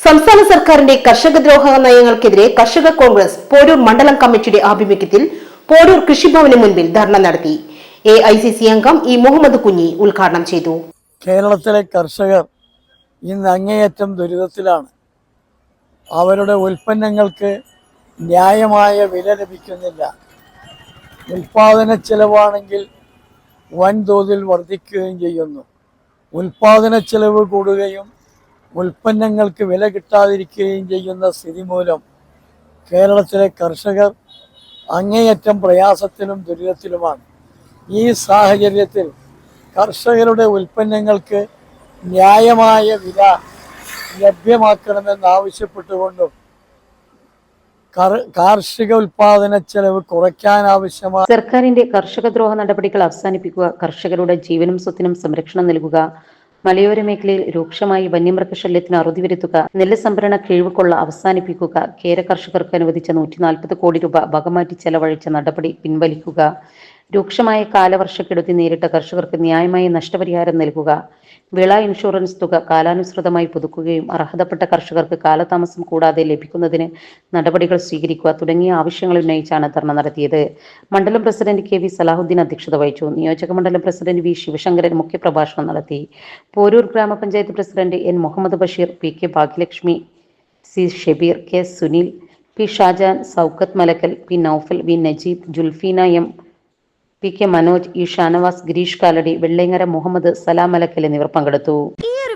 സംസ്ഥാന സർക്കാരിന്റെ കർഷകദ്രോഹ നയങ്ങൾക്കെതിരെ കർഷക കോൺഗ്രസ് പോരൂർ മണ്ഡലം കമ്മിറ്റിയുടെ ആഭിമുഖ്യത്തിൽ പോരൂർ കൃഷിഭവന് മുൻപിൽ ധർണ നടത്തി. എ ഐ സി സി അംഗം ഇ മുഹമ്മദ് കുഞ്ഞി ഉദ്ഘാടനം ചെയ്തു. കേരളത്തിലെ കർഷകർ ഇന്ന് അങ്ങേയറ്റം ദുരിതത്തിലാണ്. അവരുടെ ഉൽപ്പന്നങ്ങൾക്ക് ന്യായമായ വില ലഭിക്കുന്നില്ല. ഉൽപാദന ചെലവാണെങ്കിൽ വൻതോതിൽ വർദ്ധിക്കുകയും ചെയ്യുന്നു. ഉൽപാദന ചെലവ് കൂടുകയും ഉൽപ്പന്നങ്ങൾക്ക് വില കിട്ടാതിരിക്കുകയും ചെയ്യുന്ന സ്ഥിതി മൂലം കേരളത്തിലെ കർഷകർ അങ്ങേയറ്റം പ്രയാസത്തിലും ദുരിതത്തിലുമാണ്. ഈ സാഹചര്യത്തിൽ കർഷകരുടെ ഉൽപ്പന്നങ്ങൾക്ക് ന്യായമായ വില ലഭ്യമാക്കണമെന്നാവശ്യപ്പെട്ടുകൊണ്ടും കാർഷിക ഉൽപാദന ചെലവ് കുറയ്ക്കാൻ ആവശ്യമായ സർക്കാരിന്റെ കർഷകദ്രോഹ നടപടികൾ അവസാനിപ്പിക്കുക കർഷകരുടെ ജീവനും സ്വത്തിനും സംരക്ഷണം നൽകുക മലയോര മേഖലയിൽ രൂക്ഷമായി വന്യമൃഗശല്യത്തിന് അറുതി വരുത്തുക നെല്ല് സംഭരണ കിഴിവുകൊള്ള അവസാനിപ്പിക്കുക കേര കർഷകർക്ക് അനുവദിച്ച നൂറ്റി നാൽപ്പത് കോടി രൂപ വകമാറ്റി ചെലവഴിച്ച നടപടി പിൻവലിക്കുക. രൂക്ഷമായ കാലവർഷക്കെടുത്തി നേരിട്ട കർഷകർക്ക് ന്യായമായ നഷ്ടപരിഹാരം നൽകുക. വിള ഇൻഷുറൻസ് തുക കാലാനുസൃതമായി പുതുക്കുകയും അർഹതപ്പെട്ട കർഷകർക്ക് കാലതാമസം കൂടാതെ ലഭിക്കുന്നതിന് നടപടികൾ സ്വീകരിക്കുക തുടങ്ങിയ ആവശ്യങ്ങൾ ഉന്നയിച്ചാണ് ധർണ നടത്തിയത്. മണ്ഡലം പ്രസിഡന്റ് കെ വി സലാഹുദ്ദീൻ അധ്യക്ഷത വഹിച്ചു. നിയോജക മണ്ഡലം പ്രസിഡന്റ് വി ശിവശങ്കരൻ മുഖ്യപ്രഭാഷണം നടത്തി. പോരൂർ ഗ്രാമപഞ്ചായത്ത് president N Muhammad Basheer P K Bhagyalakshmi C Shabeer K Sunil P Shajan Saukath Malakkal P Noufal V Najeeb Julfeena M P K Manoj E Shanavas Gireesh Kaladi Vellengara Muhammad Salam Alakkal എന്നിവർ പങ്കെടുത്തു. ഈ